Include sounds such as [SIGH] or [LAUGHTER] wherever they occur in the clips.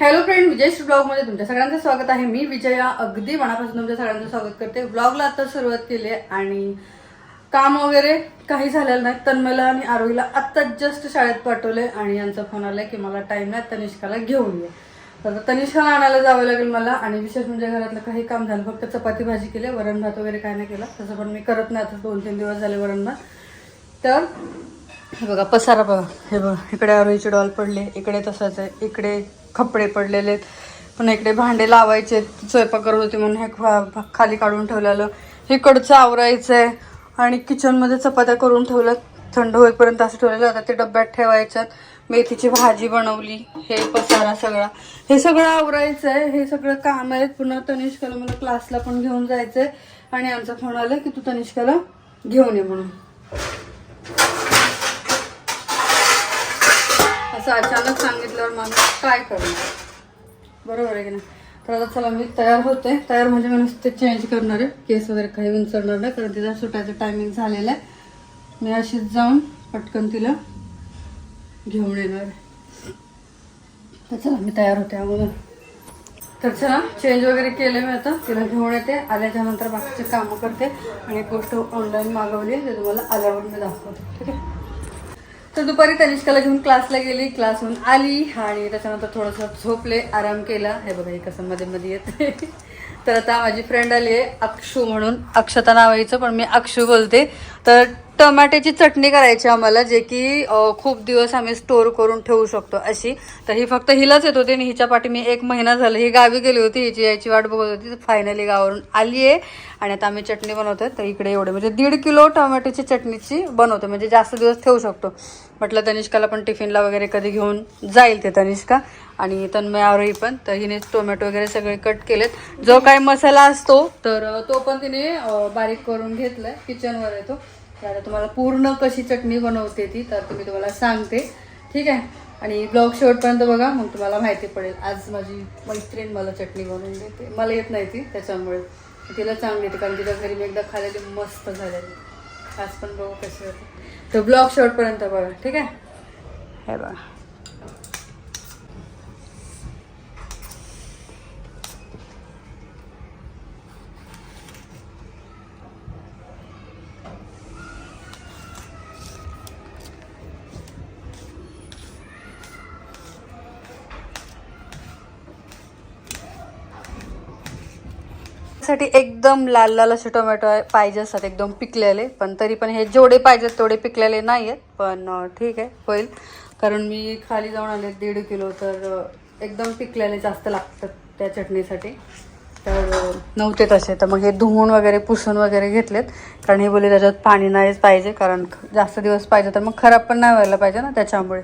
Hello friend विजयश्री ब्लॉगमध्ये तुमच्या सगळ्यांचं स्वागत आहे. मी विजया अगदी मनापासून तुमच्या सगळ्यांचं स्वागत करते. ब्लॉगला आता सुरुवात केली आहे आणि काम वगैरे काही झालेलं नाही. तन्मला आणि आरोहीला आत्ता जस्ट शाळेत पाठवले आणि यांचा फोन आलाय की मला टाईम नाही तनिष्काला घेऊन ये. तर तनिष्काला आणायला जावं लागेल मला आणि विशेष म्हणजे घरातलं काही काम झालं फक्त चपाती भाजी केली वरण भात वगैरे काय नाही केला. तसं पण मी करत नाही आता दोन तीन दिवस झाले वरण भात. तर हे बघा पसारा बघा. हे बघा इकडे आरोईचे डॉल पडले इकडे तसंच आहे इकडे कपडे पडलेले आहेत. पुन्हा इकडे भांडे लावायचे स्वयंपाक करत होते म्हणून हे खाली काढून ठेवलेलं. इकडचं आवरायचं आहे आणि किचनमध्ये चपात्या करून ठेवलं थंड होईपर्यंत असं ठेवलेलं. आता ते डब्यात ठेवायच्यात. मेथीची भाजी बनवली हे पसारा सगळा. हे सगळं आवरायचं आहे हे सगळं काम आहे. पुन्हा तनिष्काला मला क्लासला पण घेऊन जायचं आहे आणि आमचा फोन आला की तू तनिष्काला घेऊन ये म्हणून. असं अचानक सांगितल्यावर माणूस काय करणार बरोबर आहे की नाही? तर आता चला मी तयार होते. तयार म्हणजे मी नुसते चेंज करणार आहे. केस वगैरे काही विंचरणार नाही कारण तिचा सुटायचं टायमिंग झालेलं आहे. मी अशीच जाऊन पटकन तिला घेऊन येणार आहे. तर चला मी तयार होते अगोदर. तर चला चेंज वगैरे केले मी आता. तिला घेऊन येते. आल्याच्यानंतर बाकीचे कामं करते. आणि एक गोष्ट ऑनलाईन मागवली ते तुम्हाला आल्यावर मी दाखवते. ठीक आहे? तर दुपारी तनिष्काला घेऊन क्लासला गेली. क्लासहून आली आणि त्याच्यानंतर थोडंसं झोपले आराम केला. हे बघा हे कसं मध्ये मध्ये येते तर आता माझी फ्रेंड आली आहे अक्षू म्हणून. अक्षता नावायचं पण मी अक्षू बोलते. तर टमाट्याची चटणी करायची आम्हाला जे की खूप दिवस आम्ही स्टोर करून ठेवू शकतो अशी. तर ही फक्त हिलाच येत होती आणि हिच्या पाठी मी एक महिना झाला. ही गावी गेली होती हिची याची वाट बघत होती. तर फायनली गावावरून आली आहे आणि आता आम्ही चटणी बनवतो तर इकडे एवढे. म्हणजे दीड किलो टमाट्याची चटणीची बनवतो. म्हणजे जास्त दिवस ठेवू शकतो. म्हटलं तनिष्काला पण टिफिनला वगैरे कधी घेऊन जाईल ते तनिष्का आणि तन्मयावरही पण. तर हिने टोमॅटो वगैरे सगळे कट केलेत. जो काय मसाला असतो तर तो पण तिने बारीक करून घेतलाय. किचनवर येतो तर तुम्हाला पूर्ण कशी चटणी बनवते ती तर तुम्ही तुम्हाला सांगते. ठीक आहे? आणि ब्लॉग शेवटपर्यंत बघा मग तुम्हाला माहिती पडेल. आज माझी मैत्रीण मला चटणी बनवून देते. मला येत नाही ती त्याच्यामुळे. तिला चांगली येते कारण तिच्या घरी मी एकदा खाल्लेली मस्त झालेली. आज पण बघू कशी होते. तर ब्लॉग शेवटपर्यंत बघा. ठीक आहे? हे बघा. साठी एकदम लाल लाल असे टोमॅटो आहे- पाहिजे असतात एकदम पिकलेले. पण तरी पण हे जेवढे पाहिजेत तेवढे पिकलेले नाही आहेत पण ठीक आहे होईल. कारण मी खाली जाऊन आले दीड किलो तर एकदम पिकलेले जास्त लागतात त्या चटणीसाठी. तर नव्हते तसे. तर मग हे धुवून वगैरे पुसून वगैरे घेतलेत. कारण हे बोले त्याच्यात पाणी नाहीच पाहिजे कारण जास्त दिवस पाहिजे तर मग खराब पण नाही व्हायला पाहिजे ना त्याच्यामुळे.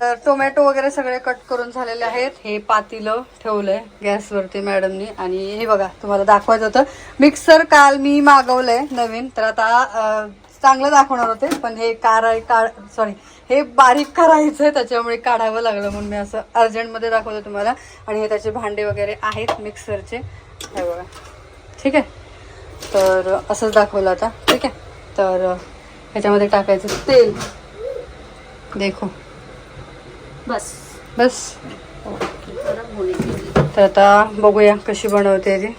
तर टोमॅटो वगैरे सगळे कट करून झालेले आहेत. हे पातीलं ठेवलंय गॅसवरती मॅडमनी. आणि हे बघा तुम्हाला दाखवायचं होतं. मिक्सर काल मी मागवलंय नवीन. तर आता चांगलं दाखवणार होते पण हे काढाय काढ सॉरी हे बारीक करायचंय त्याच्यामुळे काढावं लागलं म्हणून मी असं अर्जंटमध्ये दाखवलं तुम्हाला. आणि हे त्याचे भांडे वगैरे आहेत मिक्सरचे. हे बघा. ठीक आहे? तर असंच दाखवलं आता. ठीक आहे? तर ह्याच्यामध्ये टाकायचं तेल. देखो. बस. बस. तर आता बघूया कशी बनवते ती.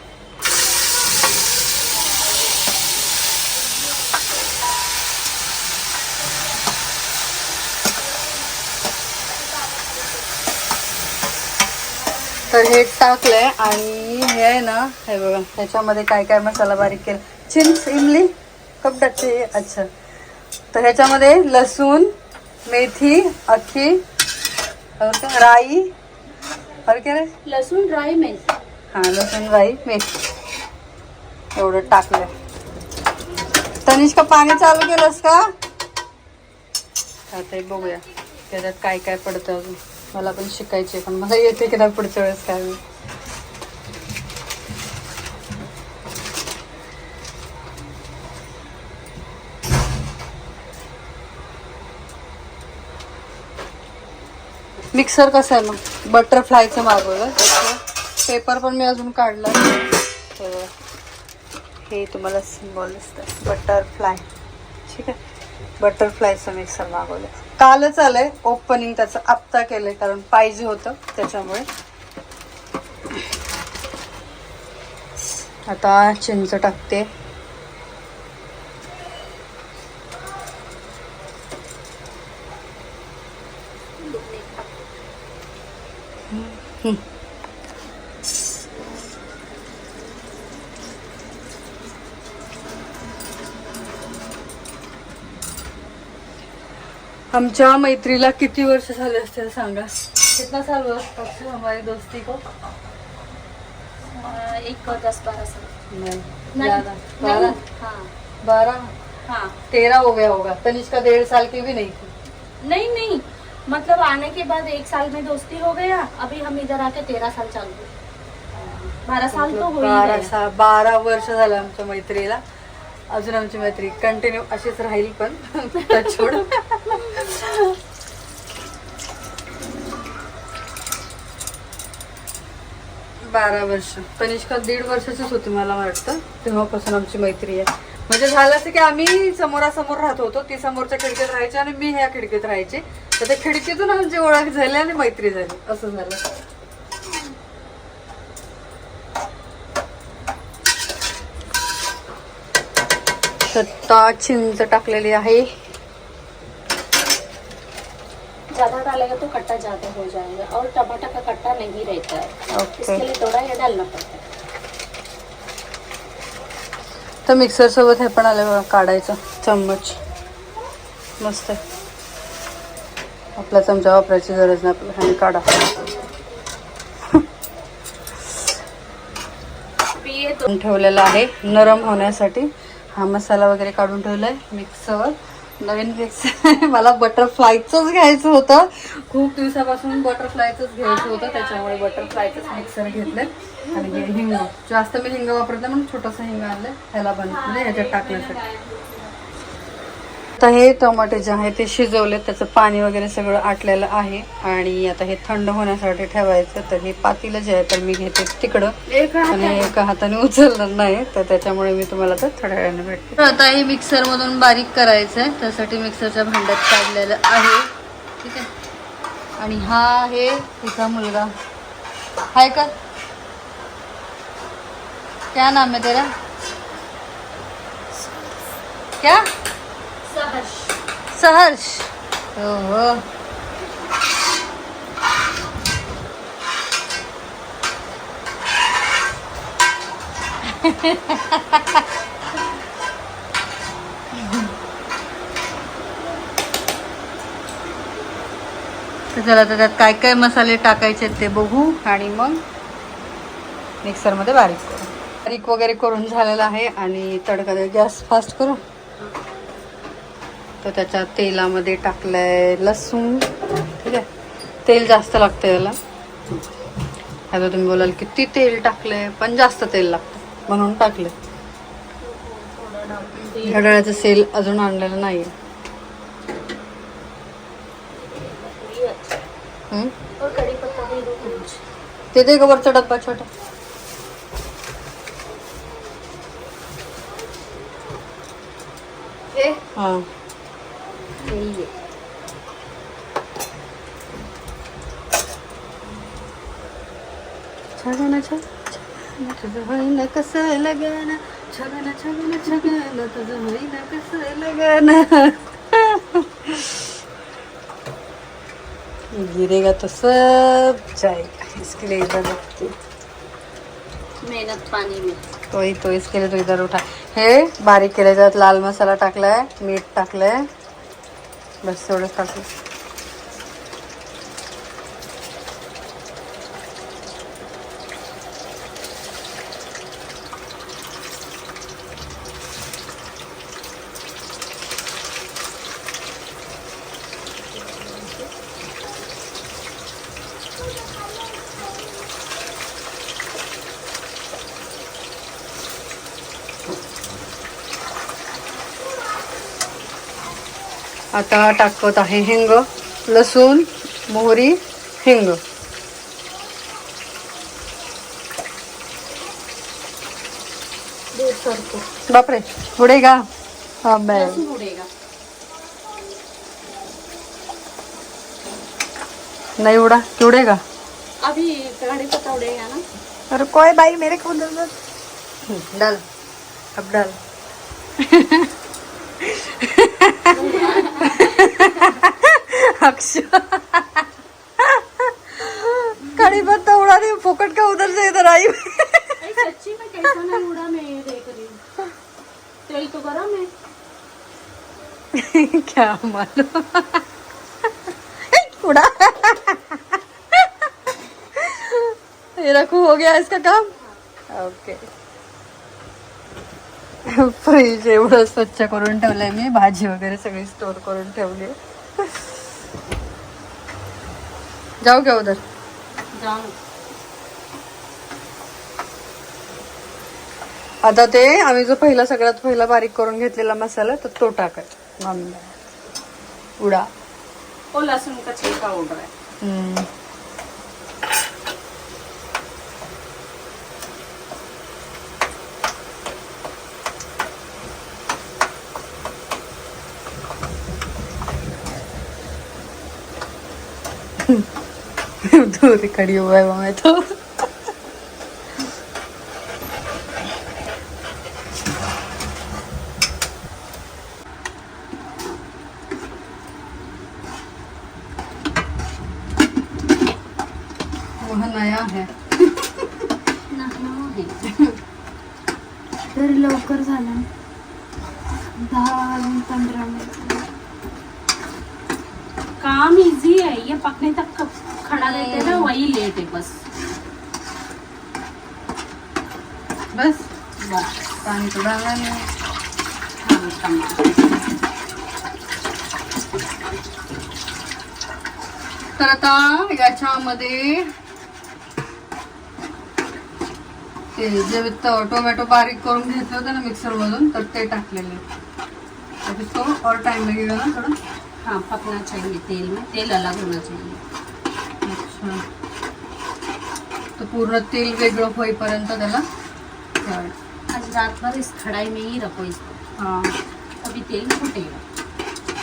तर हे टाकलंय आणि हे आहे ना हे बघा ह्याच्यामध्ये काय काय मसाला बारीक केला. चिंच इमली कप टाकते अच्छा. तर ह्याच्यामध्ये लसूण मेथी अख्खी और क्या? राई. और क्या रे? लहसुन ड्राई मेथी. हा लसूण राई मेथी. एवढं टाकलंय. तनिष्का पाणी चालू केलंस का? आता हे बघूया. त्याच्यात काय काय पडतं अजून. मला पण शिकायचे पण मला येते की नाही पुढच्या वेळेस काय? मिक्सर कसं आहे मग? बटरफ्लायचं मागवलं. त्याचं पेपर पण मी अजून काढला. हे हे तुम्हाला सिम्बॉल दिसतं बटरफ्लाय. ठीक आहे? बटरफ्लायचं मिक्सर मागवलं. कालच आलंय. ओपनिंग त्याचं आत्ता केलंय कारण पाहिजे होतं त्याच्यामुळे. आता चिंच टाकते. आमच्या मैत्रीला किती वर्ष झाले असतील सांगा? कितना साल से हमारी दोस्ती को? अ, एक दस बारह साल। नहीं नहीं, ज़्यादा। नहीं, बारह हाँ। बारह? हाँ। तेरह हो गया होगा। तनिष्का डेढ़ साल की भी नहीं थी। नहीं नहीं। मतलब आने के बाद एक साल में दोस्ती हो गया अभी हम इधर आके तेरह साल चालू बारह साल तो हो बारा गया सा बारा वर्ष झालं आमच्या मैत्रीला. अजून आमची मैत्री कंटिन्यू अशीच राहील पण. [LAUGHS] टचवूड बारा वर्ष. तनिष्का दीड वर्षाचीच होती मला वाटतं. तेव्हापासून आमची मैत्री आहे. म्हणजे झालं असं की आम्ही समोरासमोर राहत होतो ती समोरच्या खिडकीत राहायची आणि मी ह्या खिडकीत राहायचे. तर त्या खिडकीतून आमची ओळख झाली आणि मैत्री झाली. असं झालं. सत्ता चिंच टाकलेली आहे. ज्यादा डालेगा तो खट्टा ज्यादा हो जाएगा और टमाटर का खट्टा नहीं रहता. है ओके. इसके लिए थोड़ा ये डालना पड़ता है. तर मिक्सर सोबत हे पण आलं काढायचं. चम्मच. मस्त आहे. आपला चमचा वापरायची गरज नाही आपल्याला आणि काढा. ठेवलेला आहे नरम होण्यासाठी. हा मसाला वगैरे काढून ठेवलाय मिक्सर नवीन मिक्सर [LAUGHS] मला बटरफ्लायचंच घ्यायचं होतं. खूप दिवसापासून बटरफ्लायचंच घ्यायचं होतं. त्याच्यामुळे बटरफ्लायचंच मिक्सर घेतले आणि हे हिंग. जास्त मी हिंग वापरते म्हणून छोटंसं हिंग आणलं ह्याला बन म्हणजे ह्याच्यात टाकण्यासाठी आता हे टमाटे जे आहे ते शिजवले त्याचं पाणी वगैरे सगळं आटलेलं आहे. आणि आता हे थंड होण्यासाठी ठेवायचं. तर हे पातीलं जे आहे तर मी घेते तिकडं. आणि एका हाताने उचलणार नाही. तर त्याच्यामुळे मी तुम्हाला तर थोड्या वेळाने भेटते. आता हे मिक्सर मधून बारीक करायचं आहे त्यासाठी मिक्सरच्या भांड्यात काढलेलं आहे. ठीक आहे. आणि हा आहे तिचा मुलगा. हाय का? क्या नाम है तेरा? क्या? सहर्ष ओहो तर चला आता त्यात काय काय मसाले टाकायचे ते बघू आणि मग मिक्सरमध्ये बारीक करू. बारीक वगैरे करून झालेलं आहे आणि तडका गॅस फास्ट करू. तर त्याच्या तेलामध्ये टाकलंय लसूण. ठीक आहे? तेल जास्त लागतं याला. आता तुम्ही बोलाल किती तेल टाकलंय? पण जास्त तेल लागतं म्हणून टाकलं घड्याळाचं सेल अजून आणलेलं नाही ते दे वरचा डब्बा छोटा. हा. है छगन छग छगन तुझं होईना कसं लगन छगन छगन छगन तुझं होईना कसं लगन गिरेगा तो सब जाएगा इसके लिए इधर रखती मेहनत पानी में तो ही तो इसके लिए तो इधर उठा हे बारीक केले त्यात लाल मसाला टाकलाय मीठ टाकलंय बस एवढंच आता टाकत आहे हिंग लसूण मोहरी हिंग. बापरे बुडेगा नाही उड़ा उड़ेगा अभी अरे कोई बाई मेरे को डाल. अब डाल. [LAUGHS] अक्षय कड़ी पत्ता उड़ा रही फोकट का उधर से इधर आई। सच्ची में कैसा ना उड़ा मैं ये देख रही हूँ। तेल तो गरम है। [LAUGHS] क्या मालूम। उड़ा। ये रखू हो गया इसका काम? ओके। फ्रीज एवढं स्वच्छ करून ठेवलंय मी भाजी वगैरे सगळी स्टोर करून ठेवली जाऊ क्या उधर आता ते आम्ही जो पहिला सगळ्यात पहिला बारीक करून घेतलेला मसाला तर तो टाकायचा मामीला. उडा. वो लहसुन का छिलका उड़ रहा है दूध खड़ी हुआ है वहाँ तो नया है तरी लवकर झालं दहा वाजून पंधरा मिनिट काम इजी है ये पकने तक ख- खड़ा रहते ना वही लेते बस. बस. पानी तो डालना नहीं तर आता याच्यामध्ये ते जे टोमॅटो बारीक करून घेतलं होतं ना मिक्सरमधून तर ते टाकलेले. तो इसको और टाइम लगेगा ना थोड़ा. हाँ पकना चाहिए तेल में तेल अलग होना चाहिए अच्छा तर पूर्ण तेल वेगळं होईपर्यंत त्याला. आज रात भर इस कढ़ाई में ही. रखो इसको हा अभी तेल फूटेगा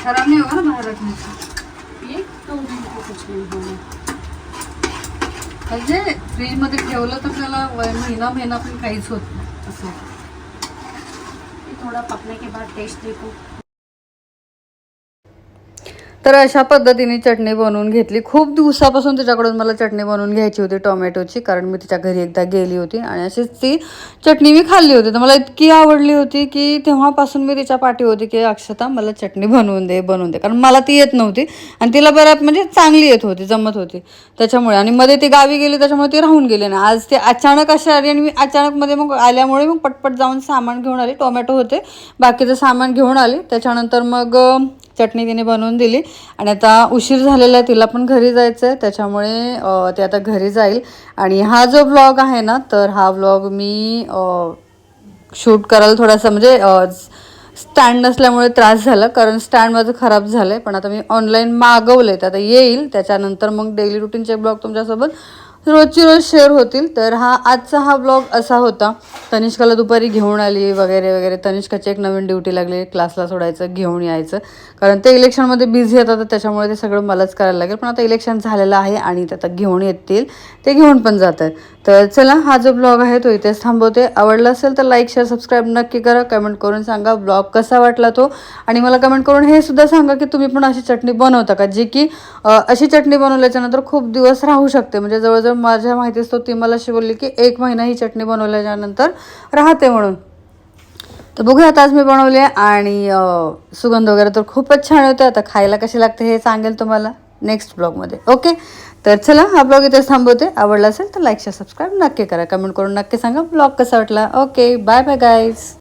खराब नहीं होगा ना बाहेर रखण्याचं ये दो दिन को कुछ नहीं होगा म्हणजे फ्रीजमध्ये ठेवलं तर त्याला महिना महिना पण काहीच होत नाही. असं. ये थोड़ा पकने के बाद टेस्ट देखो तर अशा पद्धतीने चटणी बनवून घेतली. खूप दिवसापासून तिच्याकडून मला चटणी बनवून घ्यायची होती टोमॅटोची कारण मी तिच्या घरी एकदा गेली होती आणि अशीच ती चटणी मी खाल्ली होती. तर मला इतकी आवडली होती की तेव्हापासून मी तिच्या पाठी होती की अक्षता मला चटणी बनवून दे बनवून दे. कारण मला ती येत नव्हती आणि तिला बऱ्याच म्हणजे चांगली येत होती जमत होती त्याच्यामुळे. आणि मध्ये ती गावी गेली त्याच्यामुळे ती राहून गेली ना आज ते अचानक अशी आली आणि मी अचानक मध्ये मग आल्यामुळे मग पटपट जाऊन सामान घेऊन आली. टोमॅटो होते बाकीचं सामान घेऊन आले. त्याच्यानंतर मग चटणी तिने बनवून दिली. आणि आता उशीर झालेला आहे तिला पण घरी जायचं आहे त्याच्यामुळे ते आता घरी जाईल. आणि हा जो ब्लॉग आहे ना तर हा ब्लॉग मी शूट करायला थोडासा म्हणजे स्टँड नसल्यामुळे त्रास झाला. कारण स्टँड माझं खराब झालं आहे पण आता मी ऑनलाईन मागवलं आहे आता येईल. त्याच्यानंतर मग डेली रुटीनचे ब्लॉग तुमच्यासोबत. रोजची रोज शेअर होतील. तर हा आजचा हा ब्लॉग असा होता. तनिष्काला दुपारी घेऊन आली वगैरे वगैरे. तनिष्काची एक नवीन ड्युटी लागली. क्लासला सोडायचं घेऊन यायचं. कारण ते इलेक्शनमध्ये बिझी येतात तर त्याच्यामुळे ते सगळं मलाच करायला लागेल. पण आता इलेक्शन झालेलं आहे आणि ते आता घेऊन येतील. ते घेऊन पण जात आहेत तर चला हा जो ब्लॉग आहे तो इथेच थांबवते. आवडला असेल तर लाईक शेअर सबस्क्राईब नक्की करा. कमेंट करून सांगा ब्लॉग कसा वाटला तो. आणि मला कमेंट करून हे सुद्धा सांगा की तुम्ही पण अशी चटणी बनवता का? जी की अशी चटणी बनवल्याच्यानंतर खूप दिवस राहू शकते. म्हणजे जवळजवळ माझ्या माहितीच तो ती मला शिवली की एक महिना ही चटणी बनवल्याच्यानंतर राहते म्हणून. तर बघूया आता आज मी बनवली आहे आणि सुगंध वगैरे तर खूपच छान होते आता खायला कशी लागते हे सांगेल तुम्हाला नेक्स्ट ब्लॉगमध्ये. ओके? तर चला हा ब्लॉग इथेच थांबवते. आवडला असेल तर लाईक शेअर सबस्क्राईब नक्की करा. कमेंट करून नक्की सांगा ब्लॉग कसा वाटला. Okay bye bye guys